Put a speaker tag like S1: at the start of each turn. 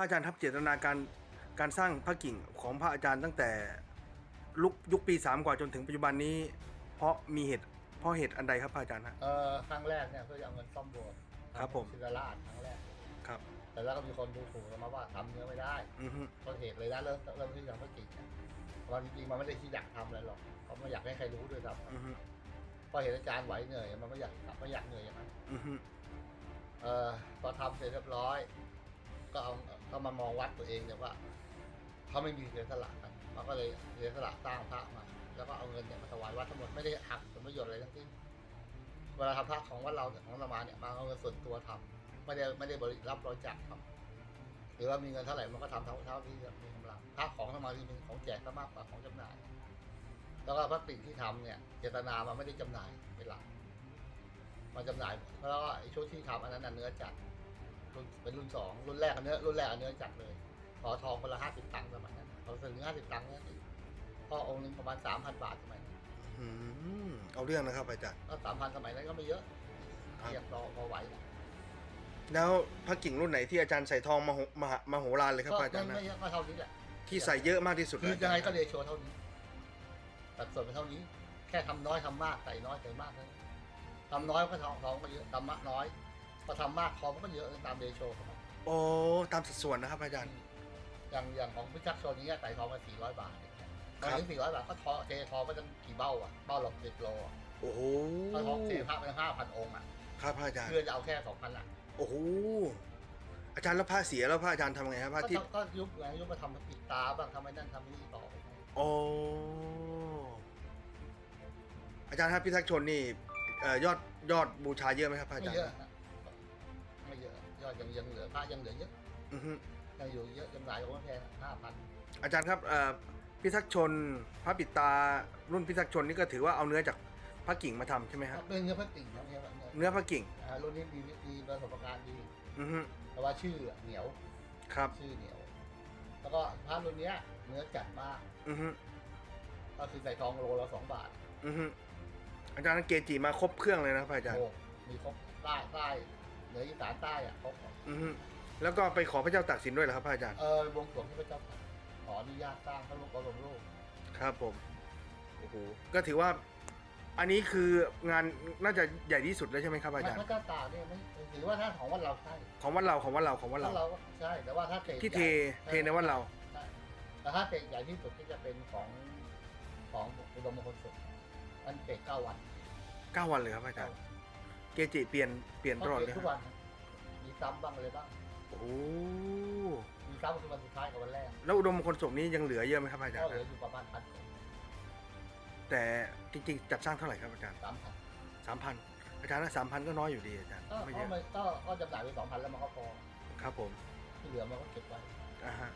S1: ระอาจารย์ทับเจตนาการการสร้างพระกิ่งของพระอาจารย์ตั้งแต่ลุกยุคปีสามกว่าจนถึงปัจจุบันนี้ เพราะมีเหตุเพราะเหตุอันใดครับพระอาจารย์ฮะ
S2: เออครั้งแรกเนี่ยเพื่อจะเอาเงินซ่อมโบสถ์
S1: ครับผม
S2: ศิลาราชครั้งแรก
S1: ครับ
S2: แต่แล้วก็มีคนดูถูกเรามาว่าทำเนื้อไม่ได้
S1: อือฮึ
S2: ต้นเหตุเลยนะเริ่มเริ่มที่จากพระกิ่งเนี่ยเพราะจริงๆมันไม่ได้ที่อยากทำอะไรหรอกเขาไม่อยากให้ใครรู้ด้วยซ้
S1: อือฮึำ
S2: พอเห็นอาจารย์ไหวเหนื่อยมันไม่อยากไม่อยากเหนื่อยอย่างนั้น
S1: อือฮึ
S2: เออพอทำเสร็จเรียบร้อย ก็เอาก็มามองวัดตัวเองเนี่ยว่าเขาไม่มีเสียสละกันเขาก็เลยเสียสละสร้างพระมา แล้วก็เอาเงินเนี่ยมาถวายวัดทั้งหมดไม่ได้หักผลประโยชน์อะไรทั้งสิ้นเวลาทำพระของวัดเราเนี่ยของเรามาเนี่ยมาเอาเงินส่วนตัวทำไม่ได้ไม่ได้บริรับบริจาคทำหรือว่ามีเงินเท่าไหร่มันก็ทำเท่าเท่าที่มีกำลังพระของสมาธิเป็นของแจกก็มากกว่าของจำหน่าย แล้วก็พระปิ่นที่ทำเนี่ย เจตนามันไม่ได้จำหน่ายเป็นหลักมาจำหน่ายแล้วก็ไอ้ชุดที่ทำอันนั้นเนื้อจัด รุ่นเป็นรุ่นสองรุ่นแรกอันเนื้อรุ่นแรกอันเนื้อจัดเลยขอทองคนละห้าสิบตังค์สมัยนั้นเขาซื้อห้าสิบตังค์เนี่ยพ่อองค์หนึงประมาณสามพันบาทสมัยนั้น
S1: อืมเอาเรื่องนะครับอาจารย์
S2: ก็สามพันสมัยนั้นก็ไม่เยอะ
S1: ครับ
S2: เทียบรอพอไหวนะ
S1: แล้วพระกิ่งรุ่นไหนที่อาจารย์ใส่ทองมโหมหามโหฬารเลยครับ
S2: ก็
S1: พระอาจารย์
S2: ไม่
S1: นะ
S2: ไม่เยอะก็เท่านี้แหละ
S1: ที่ใส่เยอะมากที่สุด
S2: คือ
S1: อา
S2: ยั
S1: จางร
S2: ไง
S1: ย์
S2: ก็เรโชเท่านี้สัดส่วนเป็นเท่านี้ แค่ทำน้อยทำมากใส่น้อยใส่มากเลยทำน้อยก็ทองทองก็เยอะทำมากน้อยพ อทำมากทองมันก็เยอะตามเรโชของมัน
S1: โอ้ตามสัดส่วนนะครับอาจารย์
S2: อย่างอย่างของพิจักโซนนี้ใส่ทองมาสี่ร้อยบาทอย่างเงี้ย
S1: ครับ
S2: มาถึงสี่ร้อยบาทก็ทอเททองก็จะกี่เบ้าอะเบ้าหลอกสิบโลอะ
S1: โอ้โห
S2: ถ้าทองเทพระเป็นห้าพันองค์อะ
S1: ครับพระอาจารย์
S2: เพื่อจะเอาแค่สองพันอะ
S1: โอ้โหอาจารย์แล้วผ้าเสียแล้วพระอาจารย์ทำไงครับ
S2: ก็
S1: ผ้าที่
S2: ทำก็ยุบไงยุบมาทำปิดตาบ้างทำไอ้นั่นทำนี่ต่อไป
S1: โอ้อาจารย์ครับพิทักษ์ชนนี่เอ่อยอดยอดบูชาเยอะไหมครับพระอา
S2: ไม่
S1: จาร
S2: เย
S1: ย์
S2: อะนะไม่เยอะยอดยังยังเหลือพระยังเหลือเยอะ
S1: อือฮึ
S2: ยังอยู่เยอะจำหน่ายของแพงห้าพัน
S1: อาจารย์ครับเอ่อพิทักษ์ชนพระปิดตารุ่นพิทักษ์ชนนี่ก็ถือว่าเอาเนื้อจากพระกิ่งมาทำใช่ไหมครับ
S2: เป็นเนื้อพลาสติกนะเนี่ยแบบเนี้ย
S1: เนื้อพระกิ่ง
S2: อ่ารุ่นนี้ดีดีประสบการณ์ดี
S1: อือฮึ
S2: แต่ว่าชื่อเหนียว
S1: ครับ
S2: ชื่อเหนียว แล้วก็พระรุ่นเนี้ยเนื้อจัดมาก
S1: อือฮึ
S2: ก็คือใส่ทองโลละสองบาท
S1: อือฮึอาจารย์เกจิมาครบเครื่องเลยนะครับพระอาจารย์
S2: โอ้มีครบใต้ใต้ เหนืออีสานใต้อะครบ
S1: อือฮึแล้วก็ไปขอพระเจ้าตากสินด้วยเหรอครับพระอาจารย์
S2: เออบวงสรวงที่พระเจ้าตากขออนุญาตสร้างพระรูปบรมรูป
S1: ครับผมโอ้โหก็ถือว่า อันนี้คืองานน่าจะใหญ่ที่สุดแล้วใช่ไหมครับอาจาร
S2: พ
S1: ย์
S2: ระเจ้าตากเนี่ยไม่ถือว่าถ้าของวัดเราใช่
S1: ของวัดเราของวัดเราของวัด
S2: ถ้า
S1: เรา
S2: เราใช่แต่ว่าถ้าเกรด
S1: ที่เท
S2: ใหญ่
S1: เทในวัดเรา
S2: ใช่แต่ถ้าเกรดใหญ่ที่สุดที่จะเป็นของของอุดมมงคลสุดอันเกรดเก้าวัน
S1: เก้าวันเลยครับอาจารย์ เกจิเปลี่ยนเปลี่ยนตลอดเลย
S2: ทุก
S1: ค
S2: วั
S1: รับ
S2: นนะมีซ้ำบ้างอะไรบ้าง
S1: โอ้โห
S2: มีซ้ำคือวันสุดท้ายกับวันแรก
S1: แล้วอุดมมงคลสมนี้ยังเหลือเยอะไหมครับอาจาร
S2: ก็
S1: ย์
S2: เหลืออยู่ประมาณพัน
S1: แต่จริงๆจัดสร้างเท่าไหร่ครับอาจารย์
S2: สามพัน
S1: สามพันอาจารย์นะสามพันก็น้อยอยู่ดีอาจารย์
S2: ก็
S1: ไม่เย
S2: ก็
S1: อะ
S2: ไม่ก็ก็จำหน่ายไปสองพันแล้วมันก็พอ
S1: ครับผม
S2: ที่เหลือมันก็เก็บไว้
S1: อ่าฮะ